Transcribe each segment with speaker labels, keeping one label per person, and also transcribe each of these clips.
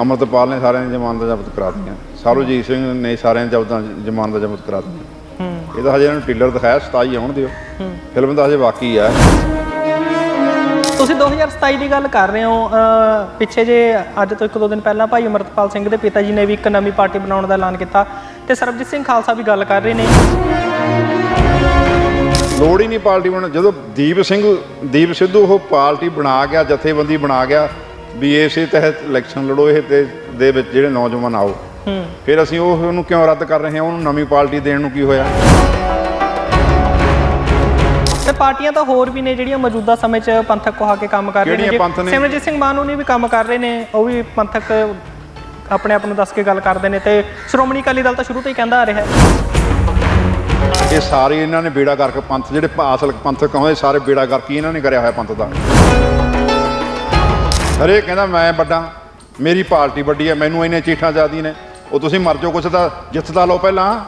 Speaker 1: ਅਮਰਤਪਾਲ ਨੇ ਸਾਰਿਆਂ ਦੀ ਜ਼ਮਾਨਤਾਂ ਜ਼ਬਤ ਕਰਾ ਦਿੱਤੀਆਂ ਸਰਬਜੀਤ ਸਿੰਘ ਨੇ ਸਾਰਿਆਂ ਦੀ ਜ਼ਬਤਾਂ ਜ਼ਮਾਨਤਾਂ ਜ਼ਬਤ ਕਰਾ ਦਿੱਤੀਆਂ ਇਹ ਤਾਂ ਹਜੇ ਇਹਨਾਂ ਨੂੰ ਟਿਲਰ ਦਿਖਾਇਆ 27 ਆਉਣ ਦਿਓ। ਫਿਲਮ ਤਾਂ ਹਜੇ ਬਾਕੀ ਆ।
Speaker 2: ਤੁਸੀਂ 2027 ਦੀ ਗੱਲ ਕਰ ਰਹੇ ਹੋ ਪਿੱਛੇ ਜੇ ਅੱਜ ਤੋਂ ਇੱਕ ਦੋ ਦਿਨ ਪਹਿਲਾਂ ਭਾਈ ਅਮਰਤਪਾਲ ਸਿੰਘ ਦੇ ਪਿਤਾ ਜੀ ਨੇ ਵੀ ਇੱਕ ਨਵੀਂ ਪਾਰਟੀ ਬਣਾਉਣ ਦਾ ਐਲਾਨ ਕੀਤਾ ਤੇ ਸਰਬਜੀਤ ਸਿੰਘ ਖਾਲਸਾ ਵੀ ਗੱਲ ਕਰ ਰਹੇ ਨੇ।
Speaker 1: ਲੋੜ ਹੀ ਨਹੀਂ ਪਾਰਟੀ ਬਣ ਜਦੋਂ ਦੀਪ ਸਿੰਘ ਦੀਪ ਸਿੱਧੂ ਉਹ ਪਾਰਟੀ ਬਣਾ ਗਿਆ ਜਥੇਬੰਦੀ ਬਣਾ ਗਿਆ ਵੀ ਇਸੇ ਤਹਿਤ ਇਲੈਕਸ਼ਨ ਲੜੋ ਇਹ ਤੇ ਦੇ ਵਿੱਚ ਜਿਹੜੇ ਨੌਜਵਾਨ ਆਓ। ਫਿਰ ਅਸੀਂ ਉਹ ਉਹਨੂੰ ਕਿਉਂ ਰੱਦ ਕਰ ਰਹੇ ਹਾਂ? ਉਹਨੂੰ ਨਵੀਂ ਪਾਰਟੀ ਦੇਣ ਨੂੰ ਕੀ ਹੋਇਆ?
Speaker 2: ਤੇ ਪਾਰਟੀਆਂ ਤਾਂ ਹੋਰ ਵੀ ਨੇ ਜਿਹੜੀਆਂ ਮੌਜੂਦਾ ਸਮੇਂ 'ਚ ਪੰਥਕ ਕਹਾ ਕੇ ਕੰਮ ਕਰ ਰਹੇ ਨੇ? ਸਿਮਰਜੀਤ ਸਿੰਘ ਮਾਨ ਉਹਨੇ ਵੀ ਕੰਮ ਕਰ ਰਹੇ ਨੇ ਉਹ ਵੀ ਪੰਥਕ ਆਪਣੇ ਆਪ ਨੂੰ ਦੱਸ ਕੇ ਗੱਲ ਕਰਦੇ ਨੇ। ਤੇ ਸ਼੍ਰੋਮਣੀ ਅਕਾਲੀ ਦਲ ਤਾਂ ਸ਼ੁਰੂ ਤੋਂ ਹੀ ਕਹਿੰਦਾ ਆ ਰਿਹਾ
Speaker 1: ਇਹ ਸਾਰੇ ਇਹਨਾਂ ਨੇ ਬੇੜਾ ਕਰਕੇ ਪੰਥ ਜਿਹੜੇ ਅਸਲ ਪੰਥਕ ਹੋਏ ਸਾਰੇ ਬੇੜਾ ਕਰਕੇ ਇਹਨਾਂ ਨੇ ਕਰਿਆ ਹੋਇਆ ਪੰਥ ਦਾ। ਹਰੇਕ ਕਹਿੰਦਾ ਮੈਂ ਵੱਡਾ ਮੇਰੀ ਪਾਰਟੀ ਵੱਡੀ ਹੈ ਮੈਨੂੰ ਇਹਨੇ ਚੀਠਾਂ ਜਾਦੀ ਨੇ। ਉਹ ਤੁਸੀਂ ਮਰ ਜਾਓ ਕੁਛ ਤਾਂ ਜਿੱਤ ਤਾਂ ਲਓ ਪਹਿਲਾਂ।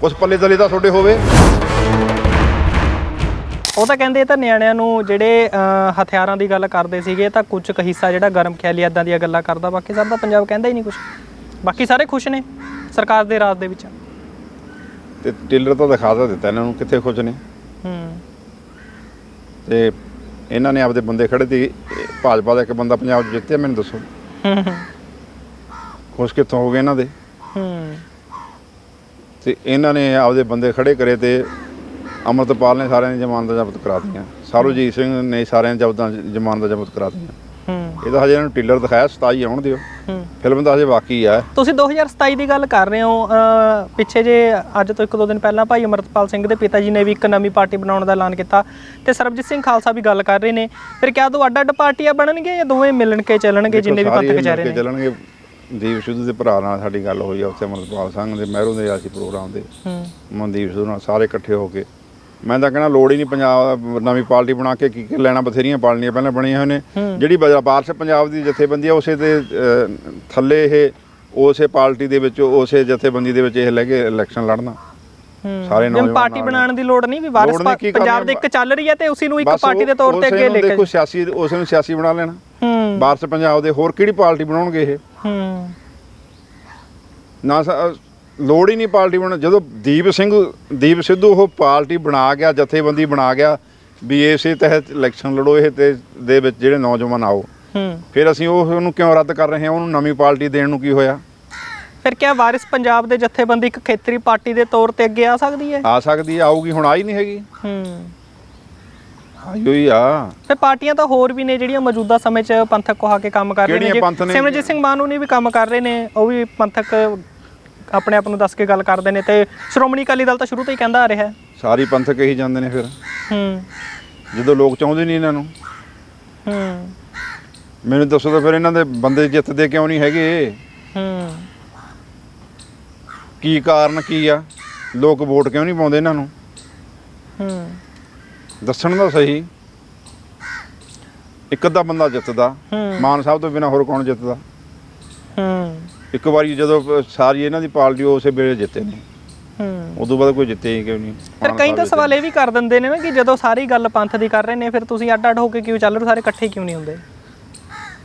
Speaker 1: ਕੁਛ ਪੱਲੇ ਦਲੇ ਤਾਂ ਤੁਹਾਡੇ ਹੋਵੇ।
Speaker 2: ਉਹ ਤਾਂ ਕਹਿੰਦੇ ਇਹ ਤਾਂ ਨਿਆਣਿਆਂ ਨੂੰ ਜਿਹੜੇ ਅਹ, ਹਥਿਆਰਾਂ ਦੀ ਗੱਲ ਕਰਦੇ ਸੀਗੇ ਤਾਂ ਕੁਝ ਕੁ ਹਿੱਸਾ ਜਿਹੜਾ ਗਰਮ ਖਿਆਲੀ ਇਦਾਂ ਦੀਆਂ ਗੱਲਾਂ ਕਰਦਾ ਬਾਕੀ ਸਭ ਦਾ ਪੰਜਾਬ ਕਹਿੰਦਾ ਹੀ ਨਹੀਂ ਕੁਝ ਬਾਕੀ ਸਾਰੇ ਖੁਸ਼ ਨੇ ਸਰਕਾਰ ਦੇ ਰਾਜ ਦੇ ਵਿੱਚ।
Speaker 1: ਤੇ ਟੇਲਰ ਤਾਂ ਦਿਖਾ ਤਾਂ ਦਿੱਤਾ ਇਹਨਾਂ ਨੂੰ ਕਿੱਥੇ ਖੁਸ਼ ਨੇ।
Speaker 2: ਹੂੰ।
Speaker 1: ਤੇ ਇਹਨਾਂ ਨੇ ਆਪਦੇ ਬੰਦੇ ਖੜੇ ਇਹ ਭਾਜਪਾ ਦਾ ਇੱਕ ਬੰਦਾ ਪੰਜਾਬ 'ਚ ਜਿੱਤਿਆ ਮੈਨੂੰ ਦੱਸੋ।
Speaker 2: ਹੂੰ ਹੂੰ,
Speaker 1: ਖੁਸ਼ ਕਿੱਥੋਂ ਹੋ ਗਏ ਇਹਨਾਂ ਦੇ? ਤੇ ਇਹਨਾਂ ਨੇ ਆਪਦੇ ਬੰਦੇ ਖੜੇ ਕਰੇ ਤੇ ਅਮਰਤਪਾਲ ਨੇ ਸਾਰਿਆਂ ਦੀ ਜ਼ਮਾਨਤਾਂ ਜ਼ਬਤ ਕਰਾ ਦਿੱਤੀਆਂ। ਸਰਬਜੀਤ ਸਿੰਘ ਨੇ ਸਾਰਿਆਂ ਦੀ ਜ਼ਬਤਾਂ ਜ਼ਮਾਨਤਾਂ ਜ਼ਬਤ ਕਰਾ ਦਿੱਤੀਆਂ।
Speaker 2: ਹੂੰ।
Speaker 1: ਇਹ ਤਾਂ ਹਜੇ ਇਹਨਾਂ ਨੂੰ ਟਿਲਰ ਦਿਖਾਇਆ 27 ਆਉਣ ਦਿਓ। ਫਿਲਮ ਤਾਂ ਹਜੇ ਬਾਕੀ ਆ।
Speaker 2: ਤੁਸੀਂ 2027 ਦੀ ਗੱਲ ਕਰ ਰਹੇ ਹੋ ਪਿੱਛੇ ਜੇ ਅੱਜ ਤੋਂ ਇੱਕ ਦੋ ਦਿਨ ਪਹਿਲਾਂ ਭਾਈ ਅਮਰਤਪਾਲ ਸਿੰਘ ਦੇ ਪਿਤਾ ਜੀ ਨੇ ਵੀ ਇੱਕ ਨਵੀਂ ਪਾਰਟੀ ਬਣਾਉਣ ਦਾ ਐਲਾਨ ਕੀਤਾ ਤੇ ਸਰਬਜੀਤ ਸਿੰਘ ਖਾਲਸਾ ਵੀ ਗੱਲ ਕਰ ਰਹੇ ਨੇ। ਫਿਰ ਕਿਆ ਦੋ ਅੱਡ ਅੱਡ ਪਾਰਟੀਆਂ ਬਣਨਗੀਆਂ ਜਾਂ ਦੋਵੇਂ ਮਿਲਣ ਕੇ ਚੱਲਣਗੇ ਜਿੰਨੇ ਵੀ
Speaker 1: ਸਾਰੇ
Speaker 2: ਪੰਥਕ
Speaker 1: ਮਿਲ
Speaker 2: ਚਾਰੇ
Speaker 1: ਕੇ
Speaker 2: ਨੇ?
Speaker 1: ਚੱਲਣਗੇ। ਦੀਪ ਸਿੱਧੂ ਦੇ ਭਰਾ ਨਾਲ ਸਾਡੀ ਗੱਲ ਹੋਈ ਆ ਉੱਥੇ ਅਮਰਤਪਾਲ ਸਿੰਘ ਦੇ ਮਹਿਰੋਂ ਦੇ ਅਸੀਂ ਪ੍ਰੋਗਰਾਮ ਦੇ।
Speaker 2: ਹੂੰ।
Speaker 1: ਮਨਦੀਪ ਸਿੱਧੂ ਨਾਲ ਸਾਰੇ ਇਕੱਠੇ ਹੋ ਕੇ। ਮੈਂ ਤਾਂ ਕਹਿੰਦਾ ਲੋੜ ਹੀ ਨਹੀਂ ਪੰਜਾਬ ਨਵੀਂ ਪਾਰਟੀ ਬਣਾ ਕੇ ਕੀ ਲੈਣਾ ਬਥੇਰੀਆਂ ਪਾਰਟੀਆਂ ਪਹਿਲਾਂ ਬਣੀਆਂ ਹੋਏ ਨੇ। ਜਿਹੜੀ ਬਾਰਸ਼ ਪੰਜਾਬ ਦੀ ਜਥੇਬੰਦੀ ਆ ਉਸੇ ਦੇ ਥੱਲੇ ਇਹ ਉਸੇ ਪਾਰਟੀ ਦੇ ਵਿੱਚ ਉਸੇ ਜਥੇਬੰਦੀ ਦੇ ਵਿੱਚ ਇਹ ਲੈ ਕੇ ਇਲੈਕਸ਼ਨ ਲੜਨਾ। ਸਾਰੇ
Speaker 2: ਜਿਵੇਂ
Speaker 1: ਨੌਜਵਾਨ
Speaker 2: ਪਾਰਟੀ ਬਣਾਉਣ ਦੀ ਲੋੜ ਨਹੀਂ ਵੀ ਵਾਰਿਸ ਪੰਜਾਬ ਦੇ ਇੱਕ ਚੱਲ ਰਹੀ ਹੈ ਤੇ ਉਸੇ ਨੂੰ ਇੱਕ ਪਾਰਟੀ ਦੇ ਤੌਰ ਤੇ ਅੱਗੇ ਲੈ ਕੇ
Speaker 1: ਦੇਖੋ ਸਿਆਸੀ ਉਸੇ ਨੂੰ ਸਿਆਸੀ ਬਣਾ ਲੈਣਾ।
Speaker 2: ਹੂੰ।
Speaker 1: ਬਾਰਸ਼ ਪੰਜਾਬ ਦੇ ਹੋਰ ਕਿਹੜੀ ਪਾਰਟੀ ਬਣਾਉਣਗੇ ਇਹ?
Speaker 2: ਹੂੰ।
Speaker 1: ਨਾ ਲੋੜ ਹੀ ਨਹੀਂ ਪਾਰਟੀ ਬਣਾ ਜਦੋਂ ਦੀਪ ਸਿੰਘ ਦੀਪ ਸਿੱਧੂ ਉਹ ਪਾਰਟੀ ਬਣਾ ਗਿਆ ਜਥੇਬੰਦੀ ਬਣਾ ਗਿਆ ਵੀ ਇਸੇ ਤਹਿਤ ਇਲੈਕਸ਼ਨ ਲੜੋ ਇਹ ਤੇ ਦੇ ਵਿੱਚ ਜਿਹੜੇ ਨੌਜਵਾਨ ਆਓ।
Speaker 2: ਹੂੰ।
Speaker 1: ਫਿਰ ਅਸੀਂ ਉਹ ਉਹਨੂੰ ਕਿਉਂ ਰੱਦ ਕਰ ਰਹੇ ਹਾਂ? ਉਹਨੂੰ ਨਵੀਂ ਪਾਰਟੀ ਦੇਣ ਨੂੰ ਕੀ ਹੋਇਆ?
Speaker 2: ਫਿਰ ਕਿਆ ਵਾਰਿਸ ਪੰਜਾਬ ਦੇ ਜਥੇਬੰਦੀ ਇੱਕ ਖੇਤਰੀ ਪਾਰਟੀ ਦੇ ਤੌਰ ਤੇ ਅੱਗੇ ਆ ਸਕਦੀ ਹੈ?
Speaker 1: ਆ ਸਕਦੀ ਹੈ, ਆਊਗੀ ਹੁਣ ਆਈ ਨਹੀਂ ਹੈਗੀ।
Speaker 2: ਹੂੰ।
Speaker 1: ਆਈ ਹੋਈ ਆ।
Speaker 2: ਫਿਰ ਪਾਰਟੀਆਂ ਤਾਂ ਹੋਰ ਵੀ ਨੇ ਜਿਹੜੀਆਂ ਮੌਜੂਦਾ ਸਮੇਂ 'ਚ ਪੰਥਕ ਕਹਾ ਕੇ ਕੰਮ ਕਰ ਰਹੇ ਨੇ।
Speaker 1: ਕਿਹੜੀਆਂ ਪੰਥ ਨੇ?
Speaker 2: ਸਿਮਰਜੀਤ ਸਿੰਘ ਮਾਨ ਉਹਨੇ ਵੀ ਕੰਮ ਕਰ ਰਹੇ ਨੇ ਉਹ ਵੀ ਪੰਥਕ ਆਪਣੇ ਆਪ ਨੂੰ ਦੱਸ ਕੇ ਗੱਲ ਕਰਦੇ ਨੇ ਤੇ ਸ਼੍ਰੋਮਣੀ ਅਕਾਲੀ ਦਲ ਤਾਂ ਸ਼ੁਰੂ ਤੋਂ ਹੀ ਕਹਿੰਦਾ ਆ ਰਿਹਾ ਹੈ।
Speaker 1: ਸਾਰੀ ਪੰਥਕ ਹੀ ਜਾਂਦੇ ਨੇ ਫਿਰ।
Speaker 2: ਹੂੰ।
Speaker 1: ਜਦੋਂ ਲੋਕ ਚਾਹੁੰਦੇ ਨਹੀਂ ਇਹਨਾਂ ਨੂੰ।
Speaker 2: ਹੂੰ।
Speaker 1: ਮੈਨੂੰ ਦੱਸੋ ਤਾਂ ਫਿਰ ਇਹਨਾਂ ਦੇ ਬੰਦੇ ਜਿੱਤਦੇ ਕਿਉਂ ਨਹੀਂ ਹੈਗੇ?
Speaker 2: ਹੂੰ।
Speaker 1: ਕੀ ਕਾਰਨ ਕੀ ਆ? ਲੋਕ ਵੋਟ ਕਿਉਂ ਨਹੀਂ ਪਾਉਂਦੇ ਇਹਨਾਂ ਨੂੰ?
Speaker 2: ਹੂੰ।
Speaker 1: ਦੱਸਣ ਦਾ ਸਹੀ। ਇੱਕ ਅੱਧਾ ਬੰਦਾ ਜਿੱਤਦਾ।
Speaker 2: ਹੂੰ।
Speaker 1: ਮਾਨ ਸਾਹਿਬ ਤੋਂ ਬਿਨਾ ਹੋਰ ਕੌਣ ਜਿੱਤਦਾ?
Speaker 2: ਹੂੰ।
Speaker 1: ਇੱਕ ਵਾਰੀ ਜਦੋਂ ਸਾਰੀ ਇਹਨਾਂ ਦੀ ਪਾਰਟੀ ਉਸੇ ਵੇਲੇ ਜਿੱਤੇ ਨੇ।
Speaker 2: ਹੂੰ।
Speaker 1: ਉਦੋਂ ਬਾਅਦ ਕੋਈ ਜਿੱਤੇ ਹੀ ਕਿਉਂ ਨਹੀਂ?
Speaker 2: ਫਿਰ ਕਈ ਤਾਂ। ਸਵਾਲ ਇਹ ਵੀ ਕਰ ਦਿੰਦੇ ਨੇ ਨਾ ਕਿ ਜਦੋਂ ਸਾਰੀ ਗੱਲ ਪੰਥ ਦੀ ਕਰ ਰਹੇ ਨੇ ਫਿਰ ਤੁਸੀਂ ਅੱਡ ਅੱਡ ਹੋ ਕੇ ਕਿਉਂ ਚੱਲ ਰਹੇ ਸਾਰੇ ਇਕੱਠੇ ਕਿਉਂ ਨਹੀਂ ਹੁੰਦੇ?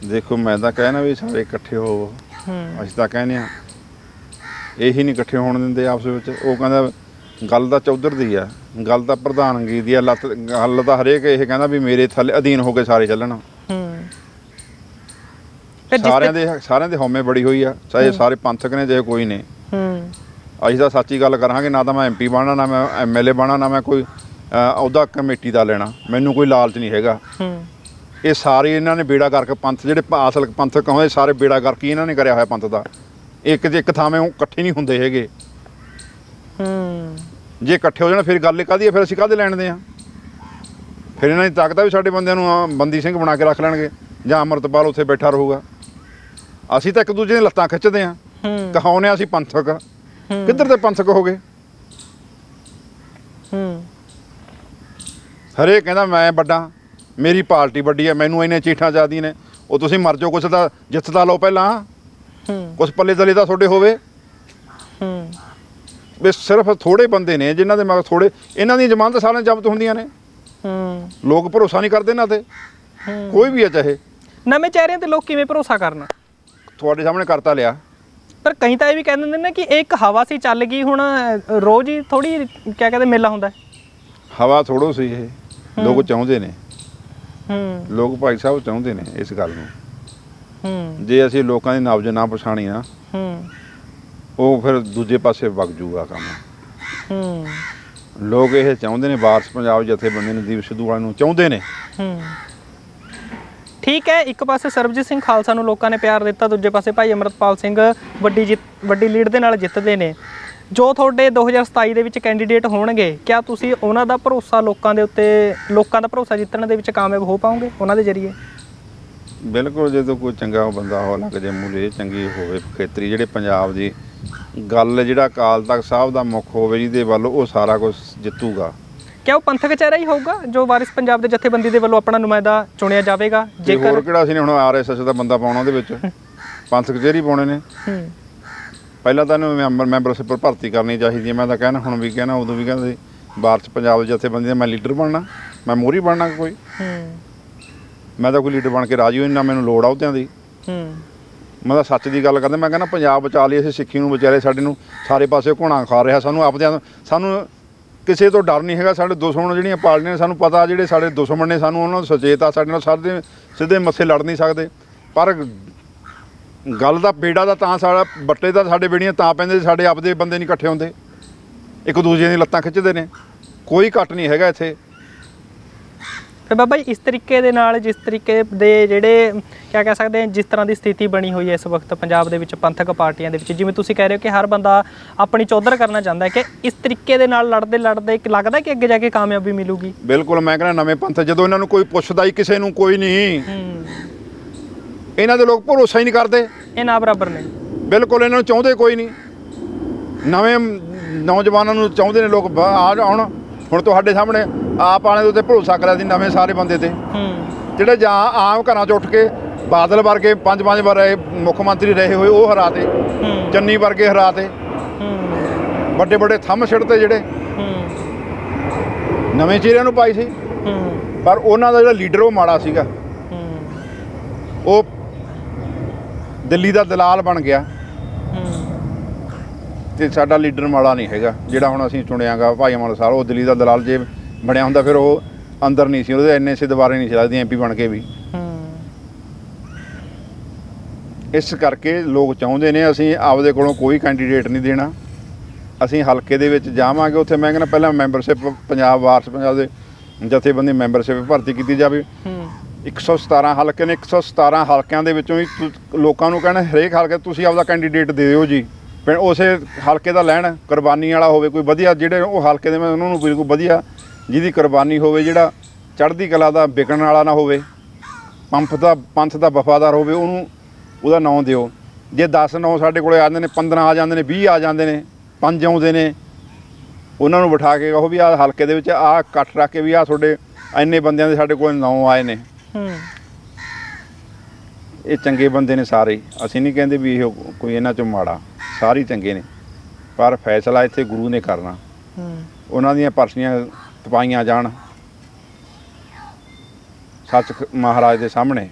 Speaker 1: ਦੇਖੋ ਮੈਂ ਤਾਂ ਕਹਿਣਾ ਵੀ ਸਾਰੇ ਇਕੱਠੇ ਹੋਵੋ
Speaker 2: ਹੂੰ।
Speaker 1: ਅਸੀਂ ਤਾਂ ਕਹਿੰਦੇ ਆ ਇਹੀ ਨਹੀਂ ਇਕੱਠੇ ਹੋਣ ਦਿੰਦੇ ਆਪਸ ਵਿੱਚ। ਉਹ ਕਹਿੰਦਾ ਗੱਲ ਤਾਂ ਚੌਧਰ ਦੀ ਆ। ਗੱਲ ਤਾਂ ਪ੍ਰਧਾਨਗੀ ਦੀ ਆ ਲੱਤ ਗੱਲ ਤਾਂ ਹਰੇਕ ਇਹ ਕਹਿੰਦਾ ਵੀ ਮੇਰੇ ਥੱਲੇ ਅਧੀਨ ਹੋ ਕੇ ਸਾਰੇ ਚੱਲਣ।
Speaker 2: ਫਿਰ ਜਿਸ
Speaker 1: ਸਾਰਿਆਂ ਦੇ ਸਾਰਿਆਂ ਦੇ ਹਉਮੈ ਬੜੀ ਹੋਈ ਆ। ਚਾਹੇ ਸਾਰੇ ਪੰਥਕ ਨੇ ਚਾਹੇ ਕੋਈ ਨੇ।
Speaker 2: ਹੂੰ।
Speaker 1: ਅਸੀਂ ਤਾਂ ਸੱਚੀ ਗੱਲ ਕਰਾਂਗੇ ਨਾ ਤਾਂ ਮੈਂ ਐਮਪੀ ਬਣਨਾ ਨਾ ਮੈਂ ਐਮਐਲਏ ਬਣਨਾ ਨਾ ਮੈਂ ਕੋਈ ਅਹੁਦਾ ਕਮੇਟੀ ਦਾ ਲੈਣਾ। ਮੈਨੂੰ ਕੋਈ ਲਾਲਚ ਨਹੀਂ ਹੈਗਾ।
Speaker 2: ਹੂੰ।
Speaker 1: ਇਹ ਸਾਰੇ ਇਹਨਾਂ ਨੇ ਬੇੜਾ ਕਰਕੇ ਪੰਥ ਜਿਹੜੇ ਅਸਲ ਪੰਥਕ ਹੋਏ ਸਾਰੇ ਬੇੜਾ ਕਰਕੇ ਇਹਨਾਂ ਨੇ ਕਰਿਆ ਹੋਇਆ ਪੰਥ ਦਾ। ਇੱਕ ਜੇ ਇੱਕ ਥਾਵੇਂ ਉਹ ਇਕੱਠੇ ਨਹੀਂ ਹੁੰਦੇ ਹੈਗੇ।
Speaker 2: ਹੂੰ।
Speaker 1: ਜੇ ਇਕੱਠੇ ਹੋ ਜਾਣ ਫਿਰ ਗੱਲ ਕਾਦੀ ਫਿਰ ਅਸੀਂ ਕਾਹਦੇ ਲੈਣਦੇ ਆ ਫਿਰ ਇਹਨਾਂ ਦੀ ਤਾਕਤ ਆ ਵੀ ਸਾਡੇ ਬੰਦਿਆਂ ਨੂੰ ਬੰਦੀ ਸਿੰਘ ਬਣਾ ਕੇ ਰੱਖ ਲੈਣਗੇ। ਜਾਂ ਅਮਰਤਪਾਲ ਉੱਥੇ ਬੈਠਾ ਰਹੂਗਾ। ਅਸੀਂ ਤਾਂ ਇੱਕ ਦੂਜੇ ਦੀਆਂ ਲੱਤਾਂ ਖਿੱਚਦੇ ਆ
Speaker 2: ਹੂੰ।
Speaker 1: ਕਹਾਉਨੇ ਅਸੀਂ ਪੰਥਕ। ਕਿੱਧਰ ਦੇ ਪੰਥਕ ਹੋ ਗਏ?
Speaker 2: ਹੂੰ।
Speaker 1: ਹਰੇਕ ਕਹਿੰਦਾ ਮੈਂ ਵੱਡਾ ਮੇਰੀ ਪਾਰਟੀ ਵੱਡੀ ਹੈ ਮੈਨੂੰ ਇਹਨੇ ਚੀਠਾਂ ਜਾਦੀ ਨੇ। ਉਹ ਤੁਸੀਂ ਮਰ ਜਾਓ ਕੁਛ ਤਾਂ ਜਿੱਤ ਤਾਂ ਲਓ ਪਹਿਲਾਂ।
Speaker 2: ਹੂੰ।
Speaker 1: ਕੁਛ ਪੱਲੇ ਦਲੇ ਤਾਂ ਤੁਹਾਡੇ ਹੋਵੇ।
Speaker 2: ਹੂੰ।
Speaker 1: ਵੀ ਸਿਰਫ ਥੋੜੇ ਬੰਦੇ ਨੇ ਜਿਨ੍ਹਾਂ ਦੇ ਮਗਰ ਥੋੜੇ ਇਹਨਾਂ ਦੀਆਂ ਜ਼ਮਾਨਤਾਂ ਸਾਰਿਆਂ ਜ਼ਬਤ ਹੁੰਦੀਆਂ ਨੇ।
Speaker 2: ਹੂੰ।
Speaker 1: ਲੋਕ ਭਰੋਸਾ ਨਹੀਂ ਕਰਦੇ ਇਹਨਾਂ ਤੇ। ਕੋਈ ਵੀ ਹੈ ਚਾਹੇ।
Speaker 2: ਨਵੇਂ ਚਿਹਰਿਆਂ ਤੇ ਲੋਕ ਕਿਵੇਂ ਭਰੋਸਾ ਕਰਨਾ?
Speaker 1: ਤੁਹਾਡੇ ਸਾਹਮਣੇ ਕਰਤਾ ਲਿਆ।
Speaker 2: ਪਰ ਕਈ ਤਾਂ ਇਹ ਵੀ ਕਹਿ ਦਿੰਦੇ ਨੇ ਕਿ ਇਹ ਇੱਕ ਹਵਾ ਸੀ ਚੱਲ ਗਈ ਹੁਣ ਰੋਜ਼ ਹੀ ਥੋੜੀ ਕਿਆ ਕਹਿੰਦੇ ਮੇਲਾ ਹੁੰਦਾ।
Speaker 1: ਹਵਾ ਥੋੜੋ ਸੀ ਇਹ ਲੋਕ ਚਾਹੁੰਦੇ ਨੇ।
Speaker 2: ਹੂੰ।
Speaker 1: ਲੋਕ ਭਾਈ ਸਾਹਿਬ ਚਾਹੁੰਦੇ ਨੇ ਇਸ ਗੱਲ ਨੂੰ।
Speaker 2: ਹੂੰ।
Speaker 1: ਜੇ ਅਸੀਂ ਲੋਕਾਂ ਦੀ ਨਬਜ਼ ਨਾ ਪਛਾਣੀ ਨਾ
Speaker 2: ਹੂੰ।
Speaker 1: ਉਹ ਫਿਰ ਦੂਜੇ ਪਾਸੇ ਵਗ ਜੂਗਾ ਕੰਮ।
Speaker 2: ਹੂੰ।
Speaker 1: ਲੋਕ ਇਹ ਚਾਹੁੰਦੇ ਨੇ ਵਾਰਸ ਪੰਜਾਬ ਜਥੇਬੰਦੀ ਨੂੰ ਦੀਪ ਸਿੱਧੂ ਵਾਲਿਆਂ ਨੂੰ ਚਾਹੁੰਦੇ ਨੇ।
Speaker 2: ਹੂੰ। ਠੀਕ ਹੈ, ਇੱਕ ਪਾਸੇ ਸਰਬਜੀਤ ਸਿੰਘ ਖਾਲਸਾ ਨੂੰ ਲੋਕਾਂ ਨੇ ਪਿਆਰ ਦਿੱਤਾ, ਦੂਜੇ ਪਾਸੇ ਭਾਈ ਅਮਰਤਪਾਲ ਸਿੰਘ ਵੱਡੀ ਜਿੱਤ, ਵੱਡੀ ਲੀਡ ਦੇ ਨਾਲ ਜਿੱਤਦੇ ਨੇ। ਜੋ ਤੁਹਾਡੇ 2027 ਦੇ ਵਿੱਚ ਕੈਂਡੀਡੇਟ ਹੋਣਗੇ, ਕਿਆ ਤੁਸੀਂ ਉਹਨਾਂ ਦਾ ਭਰੋਸਾ ਲੋਕਾਂ ਦੇ ਉੱਤੇ, ਲੋਕਾਂ ਦਾ ਭਰੋਸਾ ਜਿੱਤਣ ਦੇ ਵਿੱਚ ਕਾਮਯਾਬ ਹੋ ਪਾਓਗੇ, ਉਹਨਾਂ ਦੇ ਜ਼ਰੀਏ?
Speaker 1: ਬਿਲਕੁਲ ਜਦੋਂ ਕੋਈ ਚੰਗਾ ਬੰਦਾ ਹੋ ਲੱਗ ਜੇ ਮੂਲੇ ਚੰਗੀ ਹੋਵੇ ਖੇਤਰੀ, ਜਿਹੜੇ ਪੰਜਾਬ ਦੀ ਗੱਲ ਜਿਹੜਾ ਅਕਾਲ ਤਖਤ ਸਾਹਿਬ ਦਾ ਮੁੱਖ ਹੋਵੇ, ਜਿਹਦੇ ਵੱਲ ਉਹ ਸਾਰਾ ਕੁਝ ਜਿੱਤੂਗਾ।
Speaker 2: ਕਿਆ ਉਹ ਪੰਥਕ ਚਿਹਰਾ ਹੀ ਹੋਊਗਾ ਜੋ ਵਾਰਿਸ ਪੰਜਾਬ ਦੇ ਜਥੇਬੰਦੀ ਦੇ ਵੱਲੋਂ ਆਪਣਾ ਨੁਮਾਇੰਦਾ ਚੁਣਿਆ ਜਾਵੇਗਾ?
Speaker 1: ਤੇ ਹੋਰ ਕਿਹੜਾ ਸੀ ਨੇ ਹੁਣ ਆਰਐਸਐਸ ਦਾ ਬੰਦਾ ਪਾਉਣਾ ਉਹਦੇ ਵਿੱਚ? ਪੰਥ ਕਚਹਿਰੀ ਪਾਉਣੇ ਨੇ।
Speaker 2: ਹੂੰ।
Speaker 1: ਪਹਿਲਾਂ ਤਾਂ ਇਹਨੂੰ ਮੈਂਬਰ ਮੈਂਬਰਸ਼ਿਪ ਪਰ ਭਰਤੀ ਕਰਨੀ ਚਾਹੀਦੀ ਹੈ। ਮੈਂ ਤਾਂ ਕਹਿਣਾ ਹੁਣ ਵੀ ਕਹਿਣਾ ਉਦੋਂ ਵੀ ਕਹਿੰਦਾ ਸੀ ਭਾਰਤ ਪੰਜਾਬ ਦੇ ਜਥੇਬੰਦੀ ਦਾ ਮੈਂ ਲੀਡਰ ਬਣਨਾ ਮੈਂ ਮੋਹਰੀ ਬਣਨਾ ਕੋਈ।
Speaker 2: ਹੂੰ।
Speaker 1: ਮੈਂ ਤਾਂ ਕੋਈ ਲੀਡਰ ਬਣ ਕੇ ਰਾਜੀ ਹੋਈ ਨਾ ਮੈਨੂੰ ਲੋੜ ਆ ਉਹਦਿਆਂ ਦੀ।
Speaker 2: ਹੂੰ।
Speaker 1: ਮੈਂ ਤਾਂ ਸੱਚ ਦੀ ਗੱਲ ਕਰਦਾ ਮੈਂ ਕਹਿੰਦਾ ਪੰਜਾਬ ਬਚਾ ਲਈ ਅਸੀਂ ਸਿੱਖੀ ਨੂੰ ਵਿਚਾਰੇ ਸਾਡੇ ਨੂੰ ਸਾਰੇ ਪਾਸੇ ਘੁਣਾ ਖਾ ਰਿਹਾ ਸਾਨੂੰ ਆਪਦਿਆਂ ਸਾਨੂੰ ਕਿਸੇ ਤੋਂ ਡਰ ਨਹੀਂ ਹੈਗਾ, ਸਾਡੇ ਦੁਸ਼ਮਣ ਜਿਹੜੀਆਂ ਪਾਰਟੀਆਂ ਨੇ, ਸਾਨੂੰ ਪਤਾ ਜਿਹੜੇ ਸਾਡੇ ਦੁਸ਼ਮਣ ਨੇ, ਸਾਨੂੰ ਉਹਨਾਂ ਨੂੰ ਸੁਚੇਤ ਆ, ਸਾਡੇ ਨਾਲ ਸਾਡੇ ਸਿੱਧੇ ਮੱਥੇ ਲੜ ਨਹੀਂ ਸਕਦੇ। ਪਰ ਗੱਲ ਦਾ ਬੇੜਾ ਦਾ ਤਾਂ ਸਾਡਾ ਬੱਟੇ ਦਾ ਸਾਡੇ ਬੇੜੀਆਂ ਤਾਂ ਪੈਂਦੇ ਸਾਡੇ ਆਪਦੇ ਬੰਦੇ ਨਹੀਂ ਇਕੱਠੇ ਹੁੰਦੇ। ਇੱਕ ਦੂਜੇ ਦੀਆਂ ਲੱਤਾਂ ਖਿੱਚਦੇ ਨੇ। ਕੋਈ ਘੱਟ ਨਹੀਂ ਹੈਗਾ ਇੱਥੇ।
Speaker 2: ਤੇ ਬਾਬਾ ਜੀ ਇਸ ਤਰੀਕੇ ਦੇ ਨਾਲ ਜਿਸ ਤਰੀਕੇ ਦੇ ਜਿਹੜੇ ਕਿਆ ਕਹਿ ਸਕਦੇ ਹਾਂ ਜਿਸ ਤਰ੍ਹਾਂ ਦੀ ਸਥਿਤੀ ਬਣੀ ਹੋਈ ਹੈ ਇਸ ਵਕਤ ਪੰਜਾਬ ਦੇ ਵਿੱਚ ਪੰਥਕ ਪਾਰਟੀਆਂ ਦੇ ਵਿੱਚ ਜਿਵੇਂ ਤੁਸੀਂ ਕਹਿ ਰਹੇ ਹੋ ਕਿ ਹਰ ਬੰਦਾ ਆਪਣੀ ਚੌਧਰ ਕਰਨਾ ਚਾਹੁੰਦਾ ਹੈ ਕਿ ਇਸ ਤਰੀਕੇ ਦੇ ਨਾਲ ਲੜਦੇ ਲੜਦੇ ਲੱਗਦਾ ਕਿ ਅੱਗੇ ਜਾ ਕੇ ਕਾਮਯਾਬੀ ਮਿਲੂਗੀ?
Speaker 1: ਬਿਲਕੁਲ ਮੈਂ ਕਹਿੰਦਾ ਨਵੇਂ ਪੰਥ ਜਦੋਂ ਇਹਨਾਂ ਨੂੰ ਕੋਈ ਪੁੱਛਦਾ ਹੀ ਕਿਸੇ ਨੂੰ ਕੋਈ ਨਹੀਂ। ਇਹਨਾਂ ਦੇ ਲੋਕ ਭਰੋਸਾ ਹੀ ਨਹੀਂ ਕਰਦੇ।
Speaker 2: ਇਹ ਨਾ ਬਰਾਬਰ ਨੇ।
Speaker 1: ਬਿਲਕੁਲ ਇਹਨਾਂ ਨੂੰ ਚਾਹੁੰਦੇ ਕੋਈ ਨਹੀਂ। ਨਵੇਂ ਨੌਜਵਾਨਾਂ ਨੂੰ ਚਾਹੁੰਦੇ ਨੇ ਲੋਕ ਆ ਜਾਣ ਹੁਣ ਤੁਹਾਡੇ ਸਾਹਮਣੇ ਆਪ ਵਾਲੇ ਦੇ ਉੱਤੇ ਭਰੋਸਾ ਕਰਿਆ ਸੀ ਨਵੇਂ ਸਾਰੇ ਬੰਦੇ ਤੇ।
Speaker 2: ਹੂੰ।
Speaker 1: ਜਿਹੜੇ ਜਾਂ ਆਮ ਘਰਾਂ 'ਚ ਉੱਠ ਕੇ ਬਾਦਲ ਵਰਗੇ ਪੰਜ ਪੰਜ ਵਾਰ ਮੁੱਖ ਮੰਤਰੀ ਰਹੇ ਹੋਏ ਉਹ ਹਰਾਤੇ
Speaker 2: ਹੂੰ।
Speaker 1: ਚੰਨੀ ਵਰਗੇ ਹਰਾਤੇ
Speaker 2: ਹੂੰ।
Speaker 1: ਵੱਡੇ ਵੱਡੇ ਥੰਮ ਛਿੜਤੇ ਜਿਹੜੇ।
Speaker 2: ਹੂੰ।
Speaker 1: ਨਵੇਂ ਚਿਹਰਿਆਂ ਨੂੰ ਪਾਈ ਸੀ।
Speaker 2: ਹੂੰ।
Speaker 1: ਪਰ ਉਹਨਾਂ ਦਾ ਜਿਹੜਾ ਲੀਡਰ ਉਹ ਮਾੜਾ ਸੀਗਾ।
Speaker 2: ਹੂੰ।
Speaker 1: ਉਹ ਦਿੱਲੀ ਦਾ ਦਲਾਲ ਬਣ ਗਿਆ।
Speaker 2: ਹੂੰ
Speaker 1: ਤੇ ਸਾਡਾ ਲੀਡਰ ਮਾੜਾ ਨਹੀਂ ਹੈਗਾ ਜਿਹੜਾ ਹੁਣ ਅਸੀਂ ਚੁਣਿਆਗਾ ਭਾਈ ਅਮਰ ਸਾਹਿਬ ਉਹ ਦਿੱਲੀ ਦਾ ਦਲਾਲ ਜੇ ਬਣਿਆ ਹੁੰਦਾ ਫਿਰ ਉਹ ਅੰਦਰ ਨਹੀਂ ਸੀ ਉਹਦੇ ਐਨਏ ਸੇ ਦੁਬਾਰੇ ਨਹੀਂ ਚਲਾਦੀ ਐਮਪੀ ਬਣ ਕੇ ਵੀ। ਇਸ ਕਰਕੇ ਲੋਕ ਚਾਹੁੰਦੇ ਨੇ ਅਸੀਂ ਆਪਦੇ ਕੋਲੋਂ ਕੋਈ ਕੈਂਡੀਡੇਟ ਨਹੀਂ ਦੇਣਾ। ਅਸੀਂ ਹਲਕੇ ਦੇ ਵਿੱਚ ਜਾਵਾਂਗੇ ਉੱਥੇ ਮੈਂ ਕਹਿੰਦਾ ਪਹਿਲਾਂ ਮੈਂਬਰਸ਼ਿਪ ਪੰਜਾਬ ਵਾਰਸ ਪੰਜਾਬ ਦੇ ਜਥੇਬੰਦੀ ਮੈਂਬਰਸ਼ਿਪ ਭਰਤੀ ਕੀਤੀ ਜਾਵੇ।
Speaker 2: ਹੂੰ।
Speaker 1: 117 ਹਲਕੇ ਨੇ 117 ਹਲਕਿਆਂ ਦੇ ਵਿੱਚੋਂ ਹੀ ਲੋਕਾਂ ਨੂੰ ਕਹਿਣਾ ਹਰੇਕ ਹਲਕੇ ਤੁਸੀਂ ਆਪਦਾ ਕੈਂਡੀਡੇਟ ਦੇ ਦਿਓ ਜੀ। ਫਿਰ ਉਸੇ ਹਲਕੇ ਦਾ ਲੈਣ ਕੁਰਬਾਨੀ ਵਾਲਾ ਹੋਵੇ ਕੋਈ ਵਧੀਆ ਜਿਹੜੇ ਉਹ ਹਲਕੇ ਦੇ ਮੈਂ ਉਹਨਾਂ ਨੂੰ ਬਿਲਕੁਲ ਵਧੀਆ ਜਿਹਦੀ ਕੁਰਬਾਨੀ ਹੋਵੇ ਜਿਹੜਾ ਚੜ੍ਹਦੀ ਕਲਾ ਦਾ ਵਿਕਣ ਵਾਲਾ ਨਾ ਹੋਵੇ ਪੰਥ ਦਾ ਪੰਥ ਦਾ ਵਫਾਦਾਰ ਹੋਵੇ ਉਹਨੂੰ ਉਹਦਾ ਨਾਂ ਦਿਓ। ਜੇ 10 ਨਾਂ ਸਾਡੇ ਕੋਲੇ ਆ ਜਾਂਦੇ ਨੇ 15 ਆ ਜਾਂਦੇ ਨੇ 20 ਆ ਜਾਂਦੇ ਨੇ ਪੰਜ ਆਉਂਦੇ ਨੇ ਉਹਨਾਂ ਨੂੰ ਬਿਠਾ ਕੇ ਕਹੋ ਵੀ ਆਹ ਹਲਕੇ ਦੇ ਵਿੱਚ ਆਹ ਇਕੱਠ ਰੱਖ ਕੇ ਵੀ ਆਹ ਤੁਹਾਡੇ ਇੰਨੇ ਬੰਦਿਆਂ ਦੇ ਸਾਡੇ ਕੋਲ ਨਾਂ ਆਏ ਨੇ।
Speaker 2: ਹੂੰ।
Speaker 1: ਇਹ ਚੰਗੇ ਬੰਦੇ ਨੇ ਸਾਰੇ। ਅਸੀਂ ਨਹੀਂ ਕਹਿੰਦੇ ਵੀ ਇਹ ਕੋਈ ਇਹਨਾਂ ਚੋਂ ਮਾੜਾ। ਸਾਰੇ ਹੀ ਚੰਗੇ ਨੇ। ਪਰ ਫੈਸਲਾ ਇੱਥੇ ਗੁਰੂ ਨੇ ਕਰਨਾ।
Speaker 2: ਹੂੰ।
Speaker 1: ਉਹਨਾਂ ਦੀਆਂ ਪਰਚੀਆਂ ਤਪਾਈਆਂ ਜਾਣ। ਸੱਚ ਮਹਾਰਾਜ ਦੇ ਸਾਹਮਣੇ।